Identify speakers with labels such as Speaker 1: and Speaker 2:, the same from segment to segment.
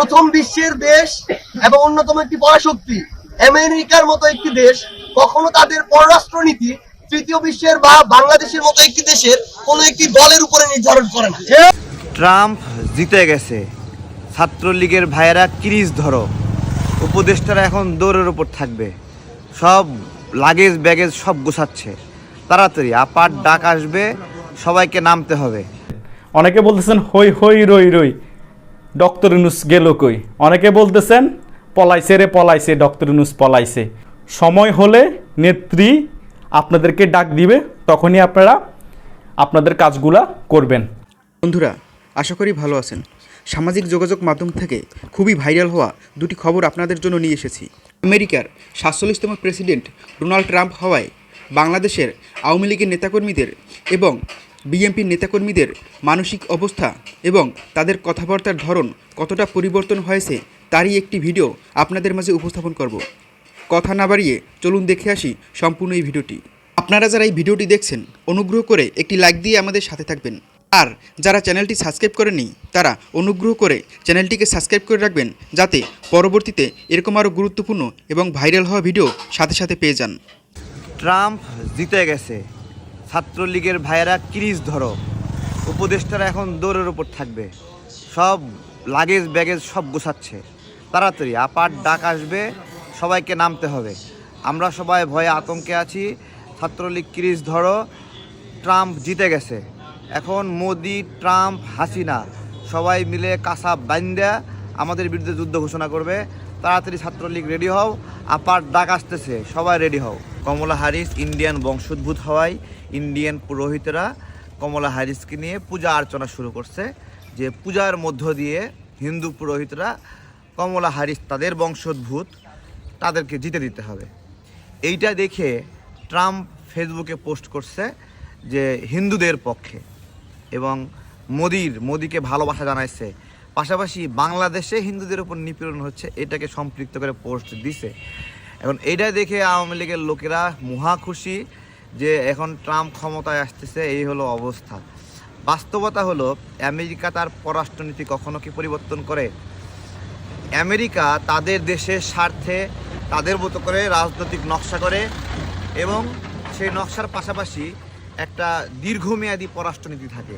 Speaker 1: প্রথম বিশ্বের দেশ এবং অন্যতম একটি পরাশক্তি আমেরিকার মতো একটি দেশ কখনো তাদের পররাষ্ট্রনীতি তৃতীয় বিশ্বের বা বাংলাদেশের মতো একটি দেশের কোনো একটি দলের উপরে নির্ধারণ করে না।
Speaker 2: ট্রাম্প জিতে গেছে। ছাত্রলীগের ভাইয়েরা ক্রিজ ধরো। উপদেষ্টারা এখন দৌড়ের উপর থাকবে। সব লাগেজ ব্যাগেজ সব গোছাচ্ছে। তাড়াতাড়ি আপার ডাক আসবে সবাইকে নামতে হবে।
Speaker 3: অনেকে বলতেছেন হই হই রই রই। ডক্টর ইনুস গেল কই? অনেকে বলতেছেন, পলাইছে রে, পলাইছে, ডক্টর ইনুস পলাইছে। সময় হলে নেত্রী আপনাদেরকে ডাক দিবে, তখনই আপনারা আপনাদের কাজগুলা করবেন।
Speaker 4: বন্ধুরা, আশা করি ভালো আছেন। সামাজিক যোগাযোগ মাধ্যম থেকে খুবই ভাইরাল হওয়া দুটি খবর আপনাদের জন্য নিয়ে এসেছি। আমেরিকার সাতচল্লিশতম প্রেসিডেন্ট ডোনাল্ড ট্রাম্প হওয়ায় বাংলাদেশের আওয়ামী লীগের নেতাকর্মীদের এবং বিএনপির নেতাকর্মীদের মানসিক অবস্থা এবং তাদের কথাবার্তার ধরন কতটা পরিবর্তন হয়েছে তারই একটি ভিডিও আপনাদের মাঝে উপস্থাপন করব। কথা না বাড়িয়ে চলুন দেখে আসি সম্পূর্ণ এই ভিডিওটি। আপনারা যারা এই ভিডিওটি দেখছেন, অনুগ্রহ করে একটি লাইক দিয়ে আমাদের সাথে থাকবেন। আর যারা চ্যানেলটি সাবস্ক্রাইব করেনি তারা অনুগ্রহ করে চ্যানেলটিকে সাবস্ক্রাইব করে রাখবেন, যাতে পরবর্তীতে এরকম আরও গুরুত্বপূর্ণ এবং ভাইরাল হওয়া ভিডিও সাথে সাথে পেয়ে যান।
Speaker 2: ট্রাম্প জিতে গেছে। ছাত্রলীগের ভাইয়েরা ক্রিজ ধরো। উপদেষ্টারা এখন দৌড়ের উপর থাকবে। সব লাগেজ, ব্যাগেজ সব গোছাচ্ছে। তাড়াতাড়ি, আপার ডাক আসবে, সবাইকে নামতে হবে। আমরা সবাই ভয়ে আতঙ্কে আছি। ছাত্রলীগ ক্রিজ ধরো, ট্রাম্প জিতে গেছে। এখন মোদি, ট্রাম্প, হাসিনা, সবাই মিলে কাঁসা বাইন্দা আমাদের বিরুদ্ধে যুদ্ধ ঘোষণা করবে। তাড়াতাড়ি ছাত্রলীগ রেডি হও, আপার ডাক আসতেছে, সবাই রেডি হও। কমলা হারিস ইন্ডিয়ান বংশোদ্ভূত হওয়ায় ইন্ডিয়ান পুরোহিতরা কমলা হারিসকে নিয়ে পূজা অর্চনা শুরু করছে, যে পূজার মধ্য দিয়ে হিন্দু পুরোহিতরা কমলা হারিস তাদের বংশোদ্ভূত তাদেরকে জিতে দিতে হবে। এইটা দেখে ট্রাম্প ফেসবুকে পোস্ট করছে যে হিন্দুদের পক্ষে এবং মোদির, মোদিকে ভালোবাসা জানাইছে। পাশাপাশি বাংলাদেশে হিন্দুদের উপর নিপীড়ন হচ্ছে, এটাকে সম্পৃক্ত করে পোস্ট দিছে। এখন এইটা দেখে আওয়ামী লীগের লোকেরা মহা খুশি যে এখন ট্রাম্প ক্ষমতায় আসতেছে, এই হলো অবস্থা। বাস্তবতা হলো, আমেরিকা তার পররাষ্ট্রনীতি কখনো কি পরিবর্তন করে? আমেরিকা তাদের দেশের স্বার্থে তাদের মতো করে রাজনৈতিক নকশা করে এবং সেই নকশার পাশাপাশি একটা দীর্ঘমেয়াদী পররাষ্ট্রনীতি থাকে।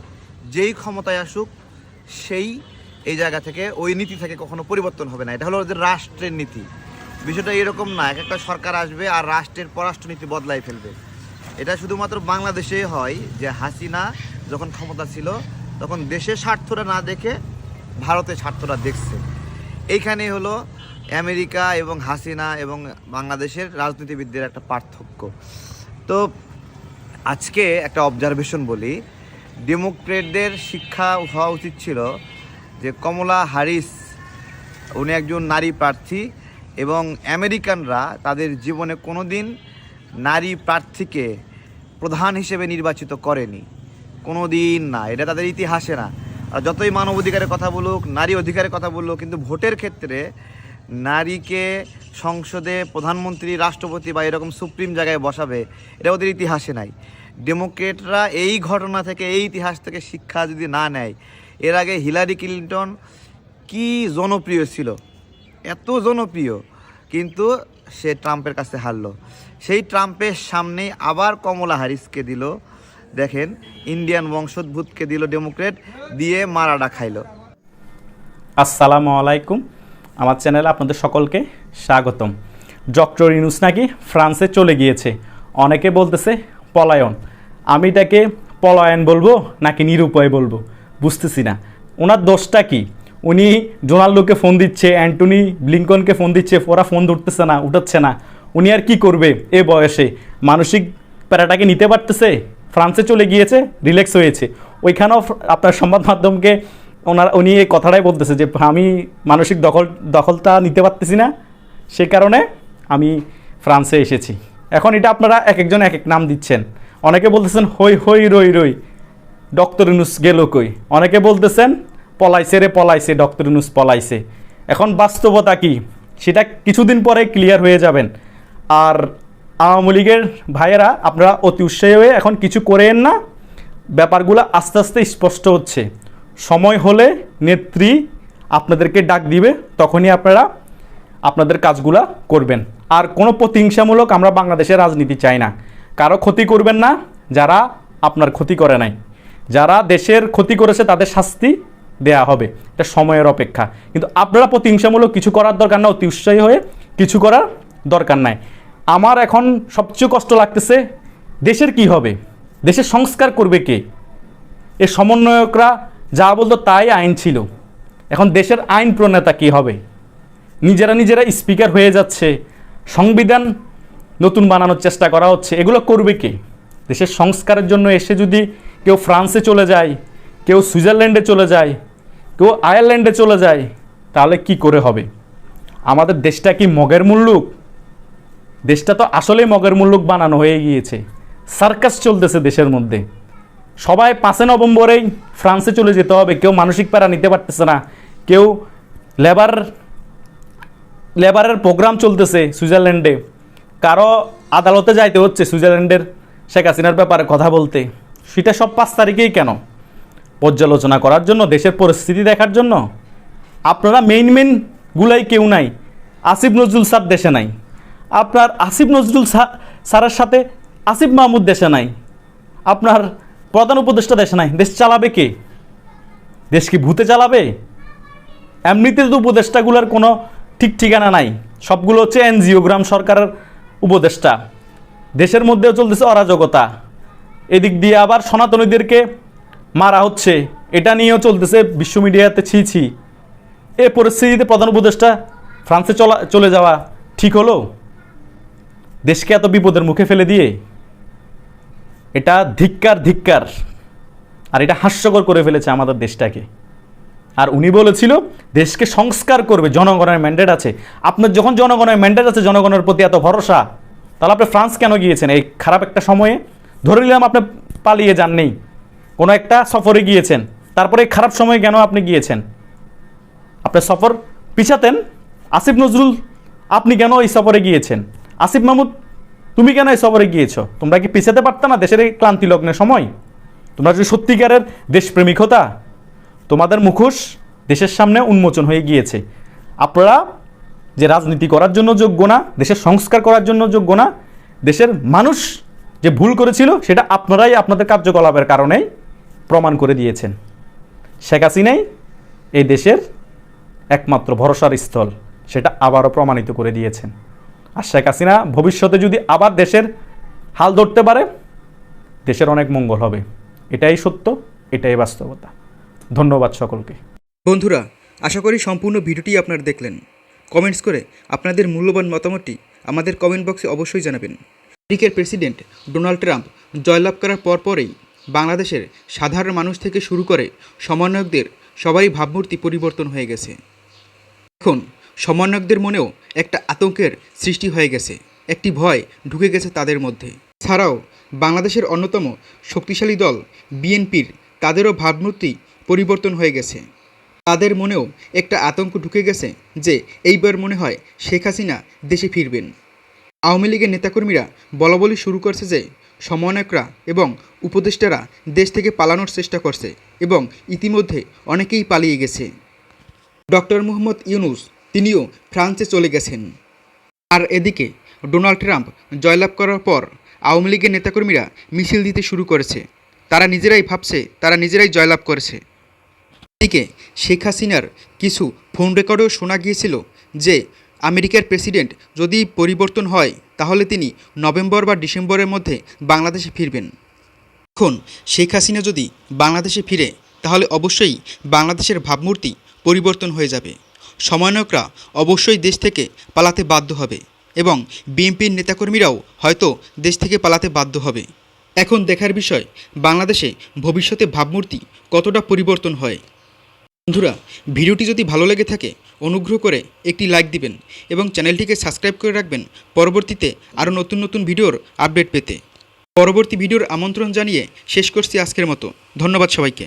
Speaker 2: যেই ক্ষমতায় আসুক, সেই এই জায়গা থেকে, ওই নীতি থেকে কখনো পরিবর্তন হবে না। এটা হলো ওদের রাষ্ট্রের নীতি। বিষয়টা এরকম না, এক একটা সরকার আসবে আর রাষ্ট্রের পররাষ্ট্রনীতি বদলাই ফেলবে। এটা শুধুমাত্র বাংলাদেশেই হয় যে হাসিনা যখন ক্ষমতা ছিল, তখন দেশের স্বার্থটা না দেখে ভারতের স্বার্থটা দেখছে। এইখানে হলো আমেরিকা এবং হাসিনা এবং বাংলাদেশের রাজনীতিবিদদের একটা পার্থক্য। তো আজকে একটা অবজারভেশন বলি। ডেমোক্রেটদের শিক্ষা হওয়া উচিত ছিল যে কমলা হারিস, উনি একজন নারী প্রার্থী। এবং আমেরিকানরা তাদের জীবনে কোনো দিন নারী প্রার্থীকে প্রধান হিসেবে নির্বাচিত করেনি। কোনো দিন না। এটা তাদের ইতিহাসে না। আর যতই মানব অধিকারের কথা বলুক, নারী অধিকারের কথা বলুক, কিন্তু ভোটের ক্ষেত্রে নারীকে সংসদে প্রধানমন্ত্রী, রাষ্ট্রপতি বা এরকম সুপ্রিম জায়গায় বসাবে, এটা ওদের ইতিহাসে নাই। ডেমোক্রেটরা এই ঘটনা থেকে, এই ইতিহাস থেকে শিক্ষা যদি না নেয়, এর আগে হিলারি ক্লিন্টন কি জনপ্রিয় ছিল? এত জনপ্রিয়, কিন্তু সে ট্রাম্পের কাছে হারলো। সেই ট্রাম্পের সামনে আবার কমলা হারিসকে দিল, দেখেন, ইন্ডিয়ান বংশোদ্ভূতকে দিল ডেমোক্রেট, দিয়ে মারাডা খাইলো।
Speaker 3: আসসালামু আলাইকুম। আমার চ্যানেলে আপনাদের সকলকে স্বাগতম। ডক্টর ইনুস নাকি ফ্রান্সে চলে গিয়েছে। অনেকে বলতেছে, পলায়ন। আমি এটাকে পলায়ন বলব নাকি নিরুপায় বলব? বুঝতেছি না। ওনার দোষটা কি? উনি ডোনাল্ডোকে ফোন দিচ্ছে, অ্যান্টনি ব্লিঙ্কনকে ফোন দিচ্ছে, ওরা ফোন ধরতেছে না, উঠাচ্ছে না। উনি আর কি করবে এ বয়সে? মানসিক প্যারাটাকে নিতে পারতেছে? ফ্রান্সে চলে গিয়েছে, রিল্যাক্স হয়েছে। ওইখানেও আপনার সংবাদ মাধ্যমকে ওনার, উনি এই কথাটাই বলতেছে যে, আমি মানসিক দখল দখলটা নিতে পারতেছি না। সে কারণে আমি ফ্রান্সে এসেছি। এখন এটা আপনারা এক একজন এক এক নাম দিচ্ছেন। অনেকে বলতেছেন, হই হই, রই রই, ডক্টর ইনুস গেল কই? অনেকে বলতেছেন পলাইছে রে, পলাইছে, ডক্টর ইনুস পলাইছে। এখন বাস্তবতা কি? সেটা কিছুদিন পরে ক্লিয়ার হয়ে যাবেন। আর আওয়ামী লীগের ভাইয়েরা, আপনারা অতি উৎসাহী হয়ে এখন কিছু করেন না। ব্যাপারগুলো আস্তে আস্তে স্পষ্ট হচ্ছে। সময় হলে নেত্রী আপনাদেরকে ডাক দিবে, তখনই আপনারা আপনাদের কাজগুলা করবেন। আর কোনো প্রতিহিংসামূলক আমরা বাংলাদেশের রাজনীতি চাই না। কারও ক্ষতি করবেন না, যারা আপনার ক্ষতি করে নাই। যারা দেশের ক্ষতি করেছে তাদের শাস্তি দেয়া হবে। এটা সময়ের অপেক্ষা। কিন্তু আপনারা প্রতিহিংসামূলক কিছু করার দরকার না অতি উৎসাহী হয়ে কিছু করার দরকার নাই। আমার এখন সবচেয়ে কষ্ট লাগতেছে, দেশের কি হবে? দেশের সংস্কার করবে কে? এ সমন্বয়করা যা বলতো তাই আইন ছিল। এখন দেশের আইন প্রণেতা কি হবে? নিজেরা নিজেরা স্পিকার হয়ে যাচ্ছে, সংবিধান নতুন বানানোর চেষ্টা করা হচ্ছে, এগুলো করবে কে? দেশের সংস্কারের জন্য এসে যদি কেউ ফ্রান্সে চলে যায়, কেউ সুইজারল্যান্ডে চলে যায় কেউ আয়ারল্যান্ডে চলে যায়, তাহলে কি করে হবে? আমাদের দেশটা কি মগের মুল্লুক? দেশটা তো আসলেই মগের মুল্লুক বানানো হয়ে গিয়েছে। সার্কাস চলতেছে দেশের মধ্যে। সবাই পাঁচে নভেম্বরেই ফ্রান্সে চলে যেতে হবে। কেউ মানসিক প্যারা নিতে পারতেছে না। কেউ লেবার, লেবারের প্রোগ্রাম চলতেছে সুইজারল্যান্ডে। কারও আদালতে যাইতে হচ্ছে সুইজারল্যান্ডের শেখ হাসিনার ব্যাপারে কথা বলতে। সেটা সব পাঁচ তারিখেই কেন? পর্যালোচনা করার জন্য, দেশের পরিস্থিতি দেখার জন্য, আপনারা মেইন মেইন গুলাই কেউ নাই, আসিফ নজরুল স্যার দেশে নাই, আপনার আসিফ নজরুল স্যার- স্যারের সাথে আসিফ মাহমুদ দেশে নাই, আপনার প্রধান উপদেষ্টা দেশে নাই, দেশ চালাবে কে? দেশ কি ভূতে চালাবে? এমনিতে তো উপদেষ্টাগুলোর কোনো ঠিক ঠিকানা নাই, সবগুলো হচ্ছে এনজিও গ্রাম সরকারের উপদেষ্টা, দেশের মধ্যেও চলতেছে অরাজকতা, এদিক দিয়ে আবার সনাতনীদেরকে মারা হচ্ছে। এটা নিয়েও চলতেছে বিশ্ব মিডিয়াতে ছি ছি। এ পরিস্থিতিতে প্রধান উপদেষ্টা ফ্রান্সে চলা চলে যাওয়া ঠিক হলো? দেশকে এত বিপদের মুখে ফেলে দিয়ে? এটা ধিক্কার ধিক্কার। আর এটা হাস্যকর করে ফেলেছে আমাদের দেশটাকে। আর উনি বলেছিল, দেশকে সংস্কার করবে, জনগণের ম্যান্ডেট আছে। আপনার যখন জনগণের ম্যান্ডেট আছে, জনগণের প্রতি এত ভরসা, তাহলে আপনি ফ্রান্স কেন গিয়েছেন? এই খারাপ একটা সময়ে? ধরে নিলাম আপনি পালিয়ে যান নেই কোনো একটা সফরে গিয়েছেন, তারপরে খারাপ সময়ে কেন আপনি গিয়েছেন? আপনার সফর পিছাতেন? আসিফ নজরুল, আপনি কেন এই সফরে গিয়েছেন? আসিফ মাহমুদ, তুমি কেন এই সফরে গিয়েছো? তোমরা কি পিছাতে পারত না দেশের এই ক্লান্তি লগ্নের সময়? তোমরা যদি সত্যিকারের দেশপ্রেমিক হতা, তোমাদের মুখোশ দেশের সামনে উন্মোচন হয়ে গিয়েছে। আপনারা যে রাজনীতি করার জন্য যোগ্য না, দেশের সংস্কার করার জন্য যোগ্য না, দেশের মানুষ যে ভুল করেছিল, সেটা আপনারাই আপনাদের কার্যকলাপের কারণেই প্রমাণ করে দিয়েছেন। শেখ হাসিনাই এই দেশের একমাত্র ভরসার স্থল, সেটা আবারও প্রমাণিত করে দিয়েছেন। আর শেখ হাসিনা ভবিষ্যতে যদি আবার দেশের হাল ধরতে পারে, দেশের অনেক মঙ্গল হবে। এটাই সত্য, এটাই বাস্তবতা। ধন্যবাদ সকলকে।
Speaker 4: বন্ধুরা, আশা করি সম্পূর্ণ ভিডিওটি আপনারা দেখলেন। কমেন্টস করে আপনাদের মূল্যবান মতামতটি আমাদের কমেন্ট বক্সে অবশ্যই জানাবেন। আমেরিকার প্রেসিডেন্ট ডোনাল্ড ট্রাম্প জয়লাভ করার পরপরেই বাংলাদেশের সাধারণ মানুষ থেকে শুরু করে সমন্বয়কদের সবাই ভাবমূর্তি পরিবর্তন হয়ে গেছে। এখন সমন্বয়কদের মনেও একটা আতঙ্কের সৃষ্টি হয়ে গেছে। একটি ভয় ঢুকে গেছে তাদের মধ্যে। ছাড়াও বাংলাদেশের অন্যতম শক্তিশালী দল বিএনপির তাদেরও ভাবমূর্তি পরিবর্তন হয়ে গেছে। তাদের মনেও একটা আতঙ্ক ঢুকে গেছে যে এইবার মনে হয় শেখ হাসিনা দেশে ফিরবেন। আওয়ামী লীগের নেতাকর্মীরা বলাবলি শুরু করছে যে সমন্বয়করা এবং উপদেষ্টারা দেশ থেকে পালানোর চেষ্টা করছে এবং ইতিমধ্যে অনেকেই পালিয়ে গেছে। ডক্টর মোহাম্মদ ইউনুস, তিনিও ফ্রান্সে চলে গেছেন। আর এদিকে, ডোনাল্ড ট্রাম্প জয়লাভ করার পর আওয়ামী লীগের নেতাকর্মীরা মিছিল দিতে শুরু করেছে। তারা নিজেরাই ভাবছে, তারা নিজেরাই জয়লাভ করেছে। এদিকে, শেখ হাসিনার কিছু ফোন রেকর্ডেও শোনা গিয়েছিল যে, আমেরিকার প্রেসিডেন্ট যদি পরিবর্তন হয় তাহলে তিনি নভেম্বর বা ডিসেম্বরের মধ্যে বাংলাদেশে ফিরবেন। এখন শেখ হাসিনা যদি বাংলাদেশে ফিরে, তাহলে অবশ্যই বাংলাদেশের ভাবমূর্তি পরিবর্তন হয়ে যাবে। সমন্বয়করা অবশ্যই দেশ থেকে পালাতে বাধ্য হবে এবং বিএনপির নেতাকর্মীরাও হয়তো দেশ থেকে পালাতে বাধ্য হবে। এখন দেখার বিষয়, বাংলাদেশে ভবিষ্যতে ভাবমূর্তি কতটা পরিবর্তন হয়? বন্ধুরা, ভিডিওটি যদি ভালো লেগে থাকে, অনুগ্রহ করে একটি লাইক দিবেন এবং চ্যানেলটিকে সাবস্ক্রাইব করে রাখবেন। পরবর্তীতে আরও নতুন নতুন ভিডিওর আপডেট পেতে। পরবর্তী ভিডিওর আমন্ত্রণ জানিয়ে শেষ করছি আজকের মতো। ধন্যবাদ সবাইকে।